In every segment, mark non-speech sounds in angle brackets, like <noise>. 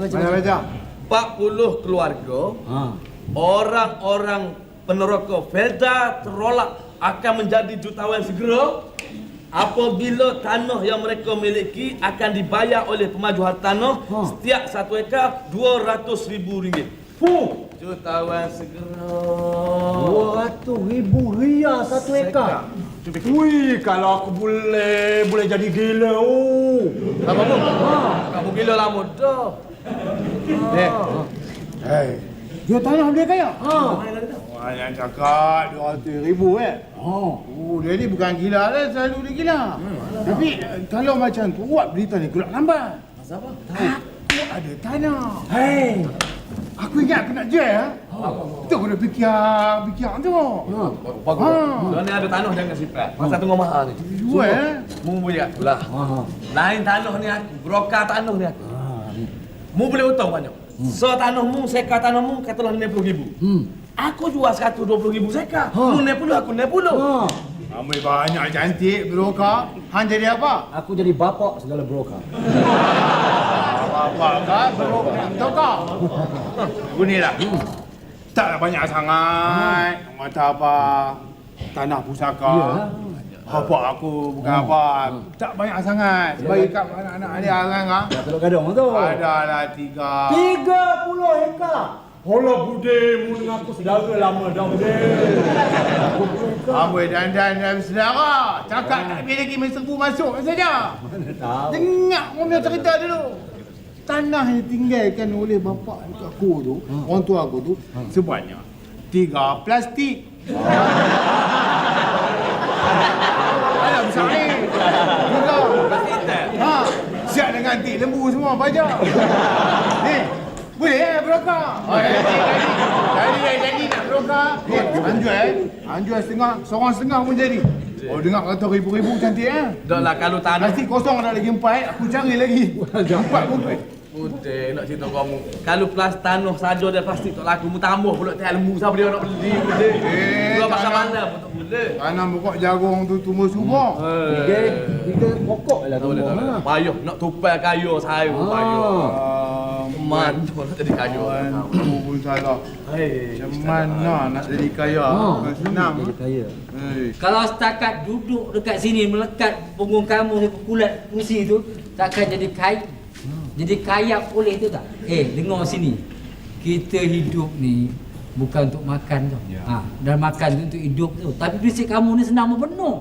baca baca. Baca? 40 keluarga Ha. orang-orang peneroka Felda terolak akan menjadi jutawan segera apabila tanah yang mereka miliki akan dibayar oleh pemaju hartanah Ha. setiap satu ekar 200 ribu ringgit. Fuh. Jutawan segera. 200 ribu ria satu ekar. Wih, kalau aku boleh boleh jadi gila. Oh. Apa tu? Kamu gila lama dah. Eh. Hey. Dia tanah dia kaya. Ha. Wah, yang cakap 200 ribu eh. Oh. Oh, dia ni bukan gila lah, selalu dia gila. Tapi eh, kalau macam tu, buat berita ni keluar lambat. Masa apa? Aku ada tanah. Hei. Aku ingat aku nak jual. Ha? Tu aku dah fikir, fikir tu. Ha. Bagus. Ha. Kalau ni ada tanah jangan simpan. Masa tengok mahal ni. Jual eh. Mu boleh aku lah. Ha. Lain tanah ni aku. Broker tanah ni aku. Mu boleh hutang banyak. So tanahmu, seka tanahmu katalah 90 ribu. Hmm. Aku jual 120 ribu seka. Ha. Mu 90, aku 90. Ha. Ambil banyak cantik, broker. Han jadi apa? Aku jadi bapak segala broker. Apa kah? Broker. Tahu kau? Gunilah. Taklah banyak sangat. Macam apa? Tanah pusaka. Ya. Apa aku bukan apa. Tak banyak sangat. Bagi kat anak-anak dia kan ah. Dah teluk gadong tu. Adalah tiga. 30 hektar. Hola bude, mu dengan aku saudara lama dah bude. Amboi dandan dan saudara. Cakap tak boleh lagi main serbu masuk saja. Mana tahu. Dengar punya cerita dulu. Tanah yang ditinggalkan oleh bapa aku tu, orang tua aku tu, sebanyak tiga plastik. <laughs> Alah besar ni. Tiga. Ha, antik lembu semua baja. Ni, boleh eh broker? Oh, jadi, jadi, jadi, jadi, jadi nak broker. Eh, anjual eh. Anjual setengah, seorang setengah pun jadi. Oh, dengar kata ribu-ribu cantik eh. Dah lah kalau tanah Plastik kosong ada lagi empat, aku cari lagi. Empat pun. Putih nak cerita kamu. Kalau plas tanah saja dia plastik tak laku, mu tambah pula teh lembu siapa dia nak beli. Eh, Dua pasal tanah- mana pun tak boleh. Tanam pokok jagung tu tumbuh subur. Tiga, tiga pokok lah tumbuh. tak boleh. Ha. Payah nak tupai kayu sayur Ah. payah. Ah, Man nak jadi kayu. Aku pun salah. Macam mana nak jadi kaya? Bukan senang. Jadi kaya. Hei. Kalau setakat duduk dekat sini melekat punggung kamu kulat kursi tu takkan jadi kaya. Jadi kaya boleh tu tak? Eh, dengar sini. Kita hidup ni bukan untuk makan tu. Ya. Ha, dan makan tu untuk hidup tu. Tapi prinsip kamu ni senang mempenuh.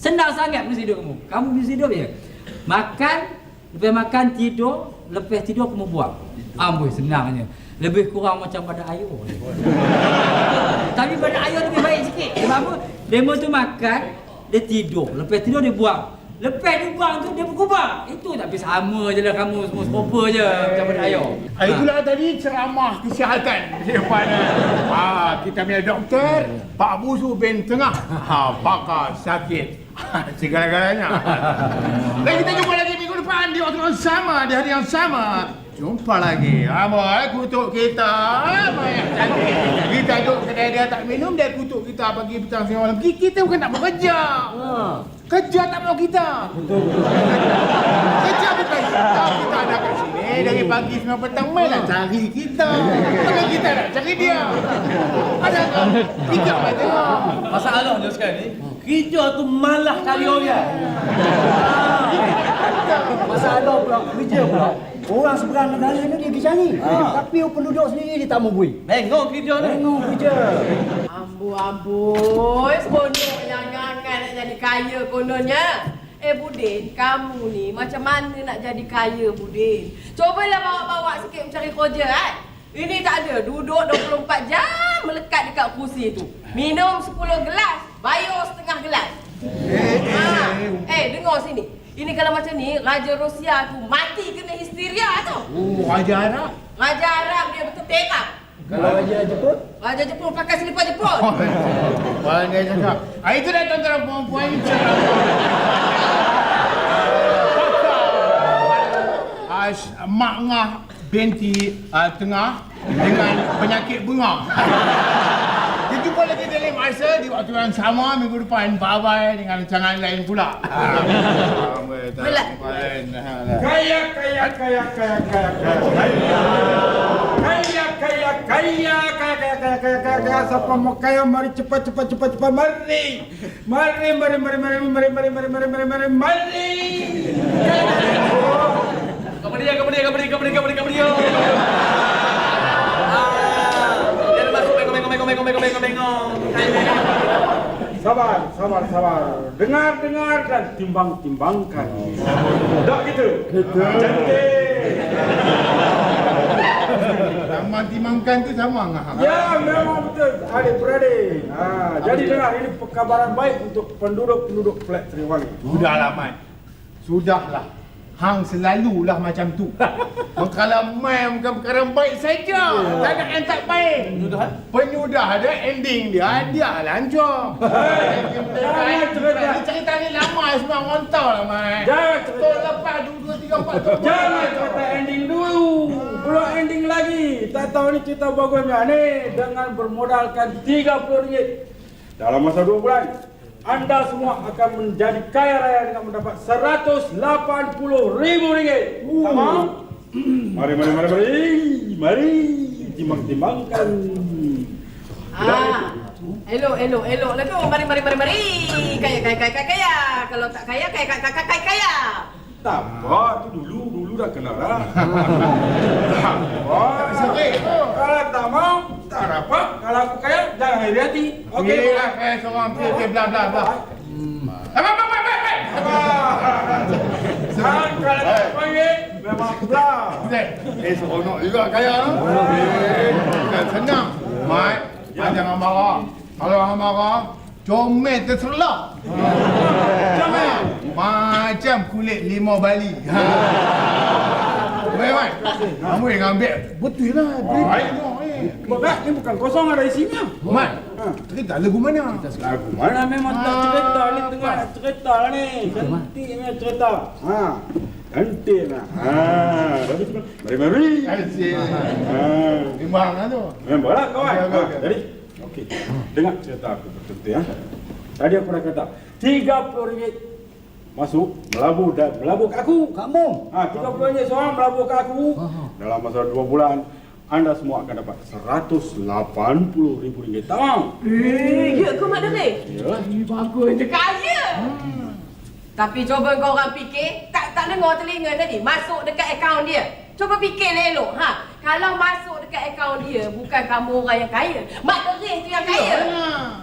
Senang sangat prinsip hidup kamu. Kamu prinsip hidup je. Makan, lepas makan tidur, lepas tidur kamu buang. Amboi senangnya. Lebih kurang macam pada air. <laughs> Tapi pada ayah lebih baik sikit. Sebab apa? Demo tu makan, dia tidur. Lepas tidur dia buang. Lepas dia buang tu dia berkubang. Itu tapi sama je lah kamu semua serupa je. Macam pada ayah. Ah, itulah tadi ceramah kesihatan. Daripada ah, kita punya doktor Pak Busu bin Tengah. Ha, pakar sakit. Segala-galanya. Dan kita jumpa lagi minggu depan di waktu yang sama di hari yang sama. Jumpa lagi. Abang kutuk kita. Abang yang cantik kita duduk kedai dia tak minum dia kutuk kita pagi petang siang malam. Kita bukan nak bekerja. Ha. Kerja tak mau kita Kerja bukan kita, kita ada kat sini dari pagi sampai petang main nak cari kita. Bukan kita nak cari dia. Ada tak? Tiga macam Masalahnya sekarang ni, kerja tu malah kali orang. Masalah pula kerja pula. Orang seberang negara ni dia pergi cari. Tapi penduduk sendiri dia tak mau bui. Bengong kerja ni. Tengok kerja. Amboi, amboi. Seronok yang jadi kaya kononnya. Eh Budin, kamu ni macam mana nak jadi kaya Budin? Cubalah bawa-bawa sikit mencari kerja kan? Ini tak ada, duduk 24 jam melekat dekat kursi tu. Minum 10 gelas, bayar setengah gelas. Eh, Ha. eh, dengar sini. Ini kalau macam ni, Raja Rusia tu mati kena histeria tu. Oh, Raja Arab. Raja Arab dia betul terak. Kalau Raja Jepun, Raja Jepun pakai selipar Jepun. Wah, dia cakap. Ah, itu dah tuan-tuan perempuan ceramah. Ash, Mak Ngah binti uh, Tengah dengan penyakit bunga. Kita jumpa lagi dalam masa di waktu yang sama minggu depan. Bye-bye dengan rancangan lain pula. Ah, kaya, kaya, kaya, kaya, kaya, kaya. Kaya, kaya, kaya, kaya, kaya, kaya, kaya, kaya. Siapa mau kaya, mari cepat, cepat, cepat, cepat, mari. Mari, mari, mari, mari, mari, mari, mari, mari, mari, mari, mari. Jangan masuk bengong, bengong, bengong, bengong, bengong, bengong, bengong. Sabar, sabar, sabar. Dengar, dengar dan timbang, timbangkan. Tak gitu. Cantik. Taman timangkan tu sama ngah. Ya, memang betul. Adik beradik. Ha, jadi dengar ini kabaran baik untuk penduduk-penduduk flat Triwangi. Sudahlah Mat. Sudahlah. Hang selalulah macam tu. <laughs> Kalau main bukan perkara baik saja. Tak ada yang tak baik. Penyudahan? Penyudah dia ending dia dia lancur. <laughs> Jangan cerita. Dia cerita ni lama semua orang tahu lah Mat. Jangan cerita. Tahun lepas dua dua tiga empat. Jangan cerita ending dulu. Belum ending lagi. Tak tahu ni cerita bagusnya ni dengan bermodalkan RM30. Dalam masa 2 bulan, anda semua akan menjadi kaya raya dengan mendapat RM180,000. Tak mau? Mari, mari, mari, mari. Mari. Timbang-timbangkan. Ah. Elok, elok, elok lah tu. Mari, mari, mari, mari. Kaya, kaya, kaya, kaya, kaya. Kalau tak kaya, kaya, kaya, kaya, kaya, kaya. Tak apa, tu dulu, dulu dah kenal lah. <laughs> Tak apa. Kalau tak mau, tak dapat. Kalau aku kaya, jangan iri hati. Okey. Okey lah seorang okey okey bla bla bla. Apa apa apa apa. Sekarang kalau tak panggil, memang belah. Eh seronok juga kaya tu. Kan senang. Mat, Mat jangan marah. Kalau marah, comel terselak. Comel. Macam kulit limau Bali. Ha. Baik, Mat. Kamu yang ambil. Betul lah. Baik. Bapak, ni bukan kosong ada isinya. Mat, cerita lagu mana? Lagu mana memang tak cerita ni tengah cerita ni. Cantik ni cerita. Ha. Cantik lah. Ha. Mari mari. Asyik. Ha. Timbang lah tu. Memang lah kawan. Ha. Jadi, okey. Dengar cerita aku betul-betul ya. Tadi aku dah kata, RM30 masuk melabur dan melabur kat aku. Kamu. Ha, RM30 seorang melabur kat aku. Dalam masa 2 bulan, anda semua akan dapat RM180,000. Tak mau? Eh, ya ke Mak Dere? Ya. Eh, bagus. Dia kaya. Tapi coba kau orang fikir, tak tak dengar telinga tadi, masuk dekat akaun dia. Coba fikirlah elok, ha. Kalau masuk dekat akaun dia, bukan kamu orang yang kaya. Mak Dere tu yang kaya.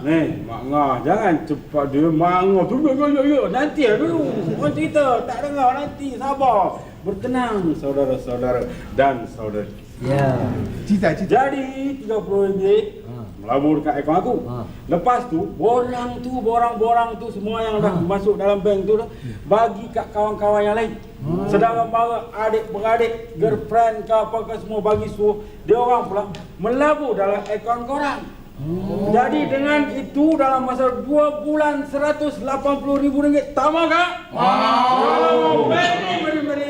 Ni, Mak Ngah, jangan cepat dia Mak Ngah tu. Ya, ya, ya, ya. Nanti lah dulu. Orang cerita, tak dengar nanti. Sabar. Bertenang, saudara-saudara dan saudari. Ya. Cita cita. Jadi, RM30 melabur dekat akaun aku. Ha. Lepas tu, borang tu, borang-borang tu semua yang dah masuk dalam bank tu dah bagi kat kawan-kawan yang lain. Sedangkan para adik-beradik, girlfriend ke apa ke semua bagi suruh dia orang pula melabur dalam akaun korang. Jadi dengan itu dalam masa 2 bulan RM180,000 tak mau kak? Wow. Mari, mari, mari.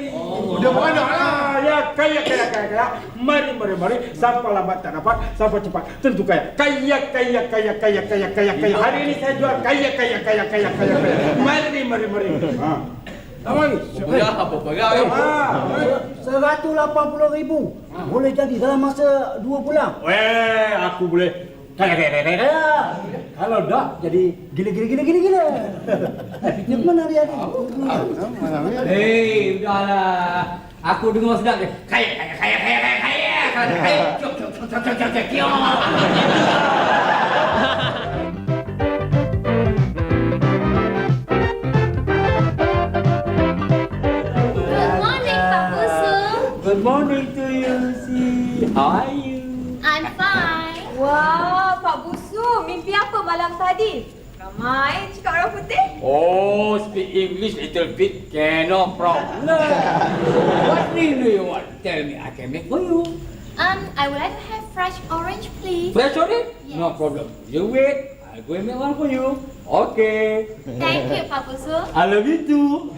Dia beranak lah. Ah, ya, kaya, kaya, kaya, kaya. Mari, mari, mari. Siapa lambat tak dapat, siapa cepat tentu kaya. Kaya, kaya, kaya, kaya, kaya, kaya, kaya. Hari ini saya jual kaya, kaya, kaya, kaya, kaya, kaya. Mari, mari, mari. Ha. Berperah, berperah. eh. Ah. Seratus lapan puluh ribu. Boleh jadi dalam masa dua bulan. Weh, aku boleh. Kaya, kaya, kaya, kaya. kaya. Kalau tak, jadi gila-gila gila-gila gila. Fikir mana dia ni? Hei, udahlah. Aku dengar sedap dia. Kaya, kaya, kaya, kaya, kaya, kaya. Kaya, kaya. Good morning. Good morning to you, si. How are you? I'm fine. Wah, Pak Busu, mimpi apa malam tadi? Ramai cakap orang putih. Oh, speak English little bit. Cannot problem. What drink do you want? Tell me, I can make for you. Um, I would like to have fresh orange, please. Fresh orange? Yes. No problem. You wait. I'll go and make one for you. Okay. Thank you, Pak Pusu. I love you too.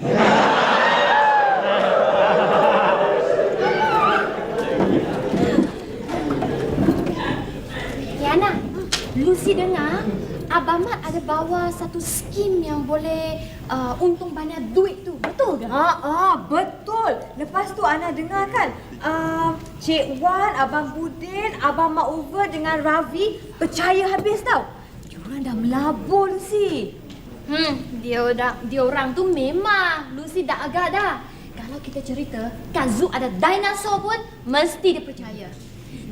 Yana, Lucy dengar Abang Mat ada bawa satu skim yang boleh uh, untung banyak duit tu. Betul ke? Ah, ah, betul. Lepas tu Ana dengar kan, uh, Cik Wan, Abang Budin, Abang Mak Uver dengan Ravi percaya habis tau. Diorang dah melabur Lucy. Hmm, dia orang dia orang tu memang Lucy dah agak dah. Kalau kita cerita Kazu ada dinosaur pun mesti dia percaya.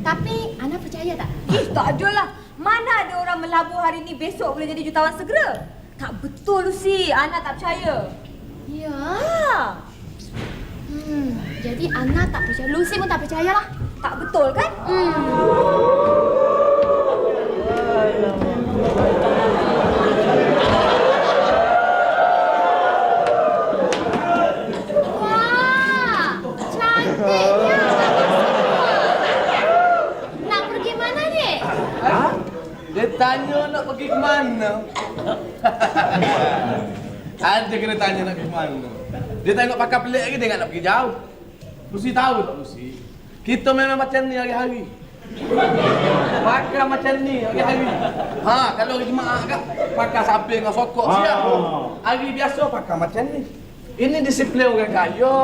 Tapi Ana percaya tak? Eh, tak adalah. Mana ada orang melabur hari ni besok boleh jadi jutawan segera? Tak betul Lucy, Ana tak percaya. Ya. Ah, Hmm, jadi Ana tak percaya. Lucy pun tak percayalah. tak betul kan? Hmm. Wah, cantiknya Nak pergi mana ni? Ha? Dia tanya nak pergi ke mana? <laughs> Ada kena tanya nak pergi ke mana. Dia tengok pakai pelik lagi dia ingat nak pergi jauh. Lucy tahu tak Lucy? Kita memang macam ni hari-hari. Pakai macam ni hari-hari. Ha, kalau hari Jumaat kan pakai samping dengan sokok Ha. siap. Hari biasa pakai macam ni. Ini disiplin orang kaya.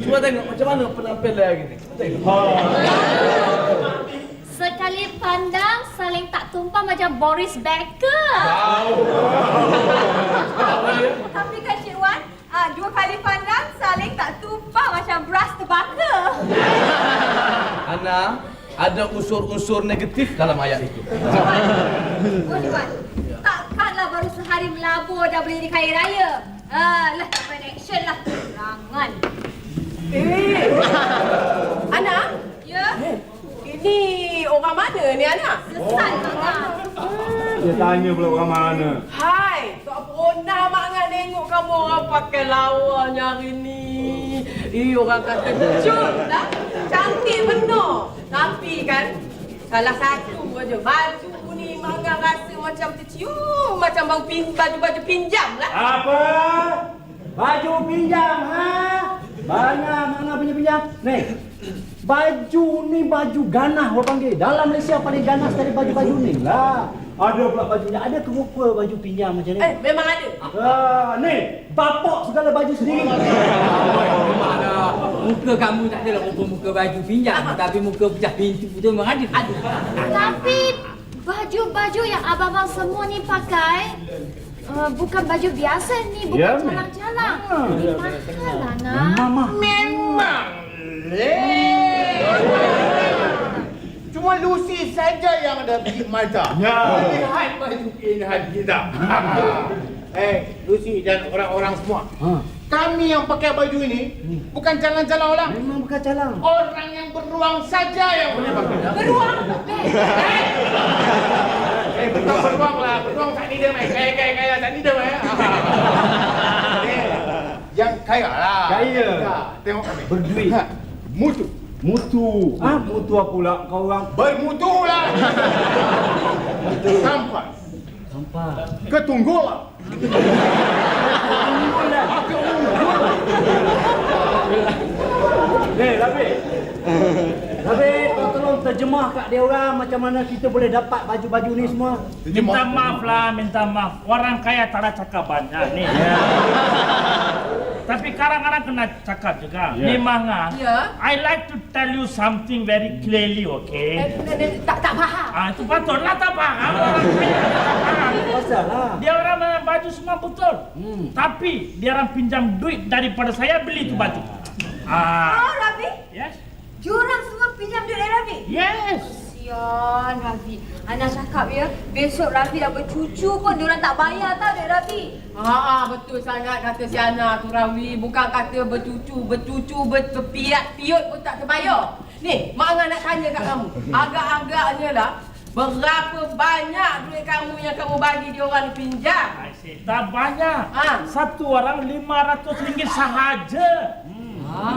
Cuba tengok macam mana penampilan hari ni. Tengok. Sekali pandang saling tak tumpah macam Boris Becker. Tapi kan Cik Wan, ah, dua kali pandang saling tak tumpah macam beras terbakar. Ana, ada unsur-unsur negatif dalam ayat itu. Oh, Cik Wan, takkanlah baru sehari melabur dah boleh jadi kaya raya. Ah, lah, tak payah action lah. Rangan. Eh, Ana? Ya? Ini orang mana ni, Ana? Sesat Mak Dia tanya pula orang mana. Hai, tak pernah Mak Ngah tengok kamu orang pakai lawanya hari ni. Eh, orang kata kecut lah. Cantik benar. Tapi kan, salah satu aja. Baju ni Mak Ngah rasa macam tercium. Macam bau pin, baju-baju pinjam lah. Apa? Baju pinjam, ha? Banyak mana punya pinjam? Nih, baju ni baju ganah orang panggil. Dalam Malaysia paling ganas dari baju-baju ni lah. Ada pula baju ni. Ada ke rupa baju pinjam macam ni? Eh, memang ada. Ah, ni, bapak segala baju sendiri. Muka kamu tak adalah rupa muka baju pinjam Tapi muka pecah pintu tu memang ada Ada Tapi baju-baju yang abang-abang semua ni pakai uh, bukan baju biasa ni, bukan Ya, calang-calang. Ini mahal lah nak. Mama. Memang leh. Cuma Lucy saja yang ada biji mata. Ya. Lihat baju inhat kita. <laughs> eh, Lucy dan orang-orang semua. Ha. Kami yang pakai baju ini bukan jalan-jalan orang. Memang bukan calang. Orang yang beruang saja yang boleh pakai. Beruang. Eh, betul beruang lah. Beruang tak ni dia mai. Kaya kaya kaya tak ni dia mai. Eh, Yang kaya lah. Kaya. Ya, Tengok kami. Berduit. Ha, Mutu. Mutu. Ah, mutu apa pula kau orang? Bermutu lah. Sampai. Sampah. Ketungguan. Eh, Rabi. Rabi, kau tolong terjemah kat dia orang macam mana kita boleh dapat baju-baju ni semua. Minta maaf lah, minta maaf. Orang kaya tak ada cakap banyak ni. Tapi kadang-kadang kena cakap juga. Ya. Ni Manga, Ya. I like to tell you something very clearly, okay? Eh, eh, eh, tak tak faham. Ah, itu betul lah tak faham. Pasal lah. Dia orang memang baju semua betul. Hmm. Tapi dia orang pinjam duit daripada saya beli itu baju. Ah, Oh, Rabi. yes. Diorang semua pinjam duit dari Rabi. Yes. Kesian Rafi. Ana cakap ya, besok Rafi dah bercucu pun diorang tak bayar tau duit Rafi. Ha betul sangat kata si Ana tu Rafi. Bukan kata bercucu, bercucu, berpiat, piut pun tak terbayar. Ni, Mak Angah nak tanya kat kamu. Agak-agaknya lah, berapa banyak duit kamu yang kamu bagi diorang pinjam? Tak banyak. Ah. Satu orang 500 ringgit sahaja. Ha?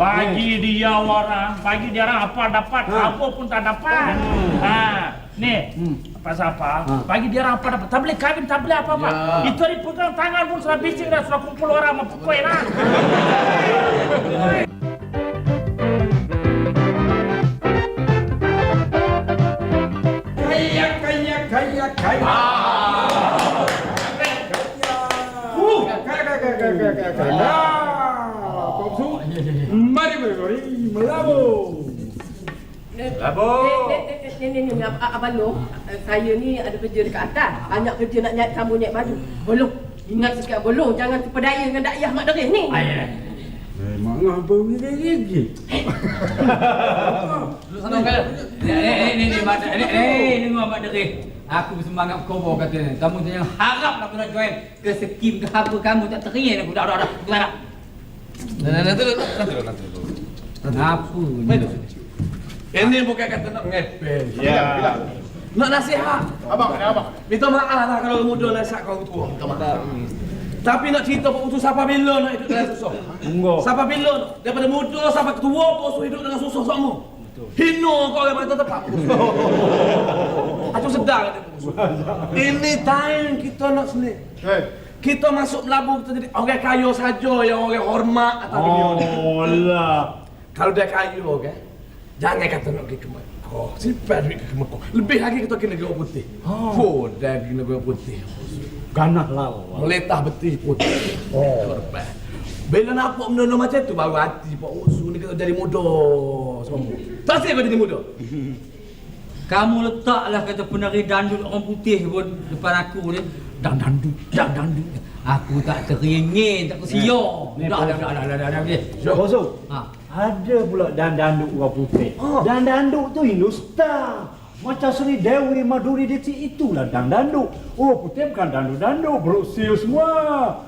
Bagi dia orang, bagi dia orang apa dapat, apa pun tak dapat. Ha, ni, pasal apa? Bagi dia orang apa dapat. Tak boleh kahwin, tak boleh apa-apa. Itu hari pegang tangan pun sudah bising dah, sudah kumpul orang mau pukul lah. Kaya, kaya, kaya, kaya. Uh, kaya, kaya, kaya, kaya, kaya, kaya. Nah, Pak Su, mari, mari, mari, melabur. Labor. Ni ni ni ab- abang Long, eh, saya ni ada kerja dekat atas. Banyak kerja nak nyat kamu nyat baju. Bolong. Ingat sikit bolong, jangan terpedaya dengan dakyah mak derih ni. Eh, mak ngapa begini lagi? Lu sana kaya. Ni ni ni ni mak ni ni ni mak derih. Aku semangat kobo kata ni. Kamu tu yang harap nak nak join ke skim ke apa kamu tak teringin aku dah dah dah. Aku tak nak. Nanti dulu, nanti dulu, nanti dulu. Apa ni? Ini bukan kata nak ngepel. Ya. Nak nasihat. Abang, ada abang. Minta maaf lah kalau muda nasihat kau tua. Minta maaf. Tapi nak cerita Pak Utu siapa bila nak hidup dengan susah. Enggak. Siapa bila daripada muda sampai tua Pak Utu hidup dengan susah semua. Hino kau yang kata tepat. Aku sedar kata Pak. Ini time kita nak senil. Hei. Kita masuk melabur kita jadi orang kaya saja yang orang hormat atau oh. Oh, lah. Kalau dia kaya kan, jangan kata nak pergi ke Mekah. Simpan duit ke Mekah. Lebih lagi kita kena negara putih. Oh, dah pergi negara putih. Ganah lah. Meletah betul putih. Oh. Bila nampak benda macam tu baru hati Pak Usu ni kita jadi muda semua. Tak sih kau jadi muda. <laughs> Kamu letaklah kata penari dandut orang putih pun depan aku ni. Dan dandut, dan dandut. Aku tak teringin, tak kesiyo. Ni, Dah, dah, dah, dah, dah, dah, dah, dah. Ha. Ada pula dan danduk orang putih. Dan danduk tu Hindustan. Macam Sri Dewi Maduri Dixit itulah dan danduk. Oh putih bukan danduk-danduk, berusil semua.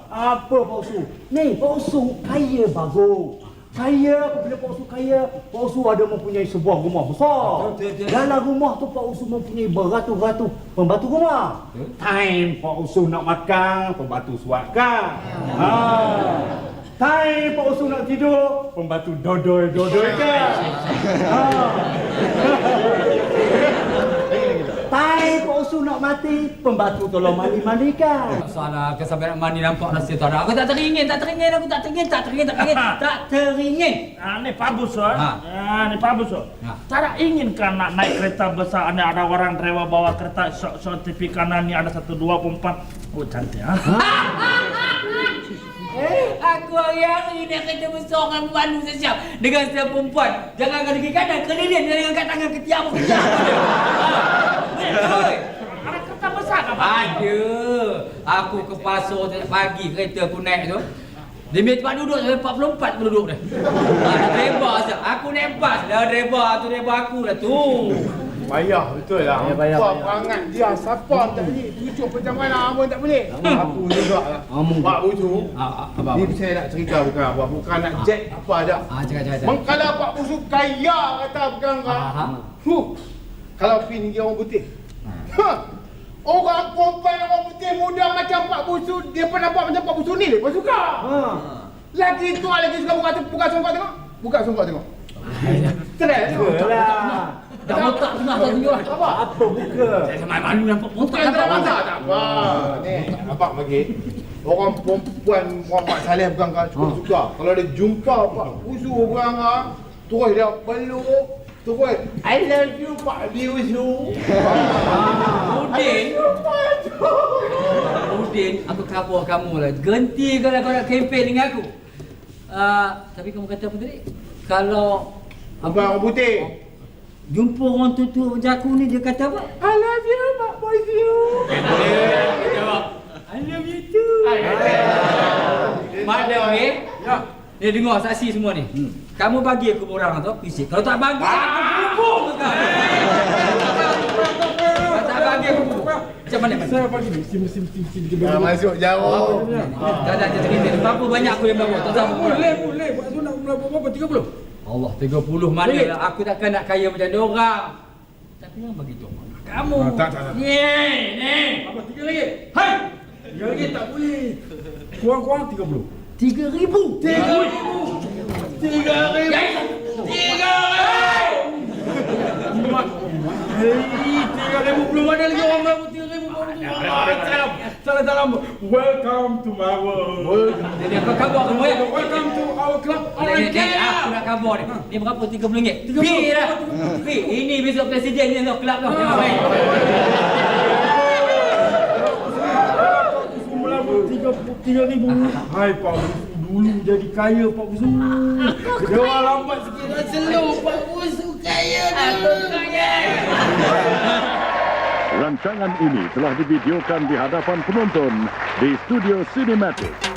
Apa Pak Usu? Ni Pak Usu kaya bagus. Kaya, apabila Pak Usu kaya, Pak Usu ada mempunyai sebuah rumah besar. Dalam rumah tu Pak Usu mempunyai beratus-ratus pembantu rumah. Time Pak Usu nak makan, pembantu suatkan. Ha. Time Pak Usu nak tidur, pembantu dodoi-dodoi kan. Ha. Time Pak Usu nak mati, pembantu tolong mandi-mandikan. Salah ke sampai nak mandi nampak rasa tak ada. Aku tak teringin, tak teringin, aku tak teringin, tak teringin, tak teringin, tak teringin. Ah, ni Pak Buso. Ha. Ah, ni Pak Buso. Ha. Tak ada ingin kan nak naik kereta besar, ada ada orang driver bawa kereta, shot TV kanan ni ada satu dua perempuan. Oh cantik ah. Eh, aku hari-hari nak kena bersorang malu sesiap dengan setiap perempuan. Jangan kau pergi kanan, keliling dengan angkat tangan ketiak apa ketiak. Oi. Ada kereta besar ke Pak? Ada. Aku ke pasar tadi pagi kereta aku naik tu. Dia punya tempat duduk sampai 44 penduduk dah. Ada driver asal. Aku naik bas dah driver tu driver aku lah tu. Payah betul lah. Ya, payah, Apa payah. perangai dia siapa tak boleh. Tujuh macam mana abang tak boleh. Aku juga lah. Pak Busu. Ah, ah? Ni saya nak cerita bukan apa. Bukan nak jet apa dah. Ah, cakap cakap. cakap. Mengkala Pak Busu kaya kata bukan kan. Aha. Huh. Kalau pin dia orang putih. Ha. Orang perempuan orang putih muda macam Pak Busu, dia pernah buat macam Pak Busu ni, dia pun suka. Ha. Lagi tu lagi suka buka buka songkok tengok. Buka songkok tengok. Stres tengok. Belah. Dah otak tengah dah tunjuk. Apa? Apa buka? Saya sama malu nampak Bukan otak nampak tak apa. Ni abang bagi. Orang perempuan Muhammad Saleh bukan kan cukup suka. Kalau dia jumpa Pak Busu bukan kan, terus dia peluk. Terus, I love you Pak Busu. Udin. Udin, aku cover kamu lah. Genti kalau kau nak kempen dengan aku. Uh, tapi kamu kata apa tadi? Kalau Abang orang putih. Jumpa orang tutu macam aku ni, dia kata apa? I love you Pak Busu. I love you too. Mak Dewi, ya. Dia dengar saksi semua ni. Kamu bagi aku borang tu, fisik. Kalau tak bagi, aku bubuh kau. Kalau tak bagi aku bubuh. Macam mana? Saya pagi ni mesti mesti mesti mesti mesti masuk jauh. Dah dah jadi ni. Berapa banyak aku yang melabur? Tak tahu. Boleh boleh Pak Su nak melabur berapa 30? Allah 30 mana lah aku takkan nak kaya macam dia orang. Tapi yang bagi tu mana? Kamu. Ha, tak, tak, tak. Ni, ni. Apa tiga lagi? Hai. Tiga lagi tak boleh. Kurang-kurang 30. 3000. 3000. 3000. Tiga ribu. Tiga ribu. Tiga ribu. Tiga ribu. Tiga Tiga ribu. Tiga ribu. Tiga ribu. Tiga ribu. Tiga ribu orang tiga. Salam, salam. Welcome to my world. Jadi apa khabar kamu ya? Welcome to our club. Ni, ni, ni, aku nak khabar ni. Ni berapa? RM30. Pi dah. Pi, ini besok presiden ni tau kelab tu. Jangan main. Tiga tiga ribu. Hai Pak dulu jadi kaya Pak Busu. Kedua lambat sikit dah slow Pak Busu kaya dulu. Rancangan ini telah divideokan di hadapan penonton di Studio Cinematic.